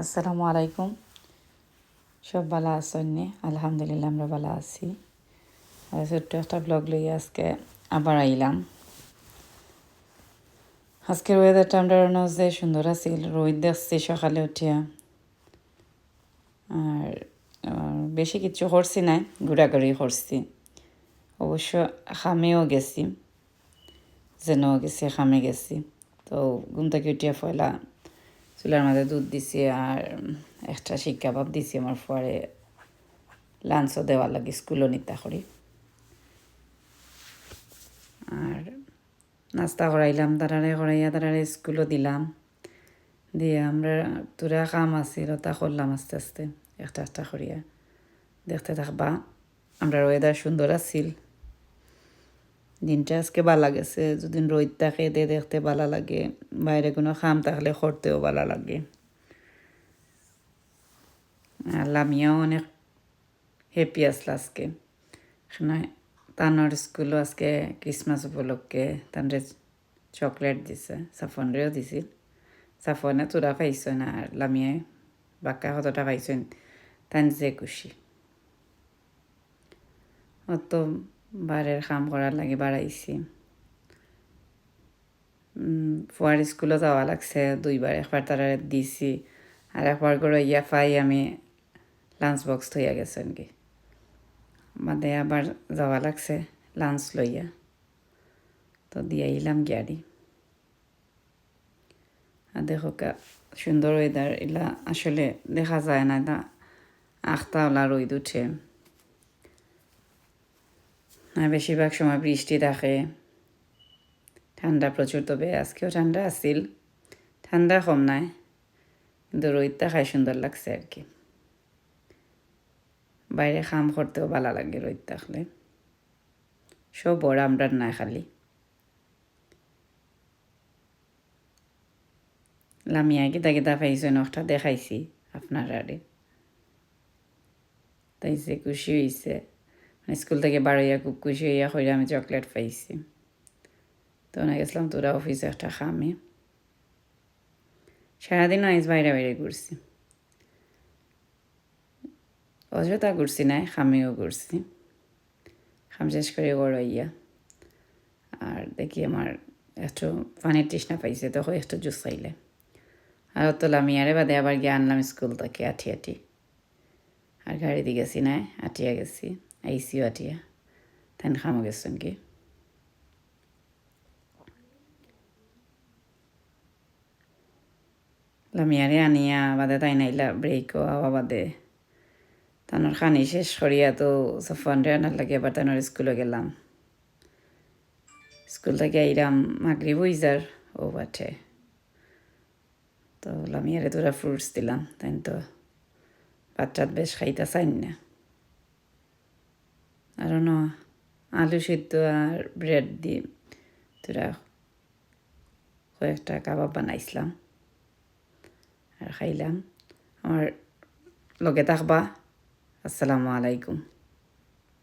আসসালামু আলাইকুম। সব ভালো আছেন নি? আলহামদুলিল্লাহ, আমরা ভালো আছি। ছোট্ট একটা ব্লগ লইয়া আজকে আবার আইলাম। আজকের ওয়েদারটা আমরা যে সুন্দর আছিল রোদ দেখছি সকালে উঠিয়া। আর বেশি কিছু করছি নাই, ঘোরাঘুরি করছি। অবশ্য খামেও গেছি। যেন গেছি, খামে গেছি। তো ঘুম থেকে উঠিয়া ফয়লা চুলার মাঝে দুধ দিছি আর একটা শিক কাবাব দিছি আমার পরে লাঞ্চও দেওয়ার লাগে, স্কুলও নিতে করি। আর নাস্তা করাইলাম তারারে করাইয়া তারারে স্কুলও দিলাম। দিয়ে আমরা তোরা কাম আছিল তা করলাম আস্তে আস্তে, একটা একটা করিয়া। দেখতে থাকবা, আমরা ওয়েদার সুন্দর আছিল। দিনটা আজকে ভালো গেছে যদি রোদ থাকে, দে দেখতে ভালো লাগে। বাইরে কোনো খাম থাকলে করতেও ভালো লাগে। আর লামিয়াও অনেক হ্যাপি আসলো আজকে। তানোর স্কুলও আজকে ক্রিসমাস উপলক্ষে তানরে চকলেট দিছে সাফনরেও দিছিল। সাফনে তোরা পাইছ না, আর লামিয়ায় বাক্কা কতটা পাইছেন তান যে খুশি। অত বারের কাম করার লাগে বাড়াইছি। ফুয়ার স্কুলে যাওয়া লাগছে, দুইবার একবার তারা দিছি, আর একবার করে ইয়া পাই আমি লাঞ্চ বক্স থইয়া গেছেন কি বাদে আবার যাওয়া লাগছে লাঞ্চ লইয়া। তো দিয়ে আইলাম গাড়ি আর দেখো সুন্দর ওয়েদার এলা আসলে দেখা যায় না এটা আখতাওলা রোদ উঠে। আর বেশিরভাগ সময় বৃষ্টি থাকে ঠান্ডা প্রচুর, তবে আজকেও ঠান্ডা আছিল। ঠান্ডা কম নাই, কিন্তু রোদটা খাই সুন্দর লাগছে আর কি। বাইরে খাম করতেও ভালো লাগে রোদ থাকলে সব বড় আমরা নাই খালি। লামিয়া কিতা কিতা পাইছেন নখটা দেখাইছি আপনার আরে তাই যে খুশি হয়েছে স্কুল থেকে বাড়াইয়া খুব খুশি হইয়া কইরা আমি চকলেট পাইছি। তো না গেছিলাম তোরা অফিসে একটা খামে। সারাদিন আইস বাইরে বাইরে ঘুরছি অযথা ঘুরছি নাই, খামেও ঘুরছি খাম শেষ করে গড়াইয়া আর দেখি আমার একটু পানির তৃষ্ণা পাইছে তখন একটু জুস খাইলে। আর অত লামিয়ারে বাদে আবার গিয়ে আনলাম স্কুল থেকে আঠি আঠি। আর গাড়ি দিয়ে গেছি নাই আটিয়া গেছি। আইসিও আটিয়া তাই খামো গেছেন কি। লামিয়ারে আনিয়া বাদে তাই নাইলা ব্রেকও আওয়া বাদে। তানোর খানি শেষ করিয়া তো সফান রে আনার লাগে আবার তানোর স্কুলে গেলাম। স্কুল থেকে আইরাম মাগরি বইজার ও বাঠে তো লামিয়ারে তোরা ফ্রুটস দিলাম তাই তো। বাচ্চাত বেশ খাইতে চাইন না। আর ন আলু সিদ্ধ আর ব্রেড দিয়ে তোরা কয়েকটা কাবাব বানাইছিলাম আর খাইলাম। আমার লগে থাকবা। আসসালামু আলাইকুম।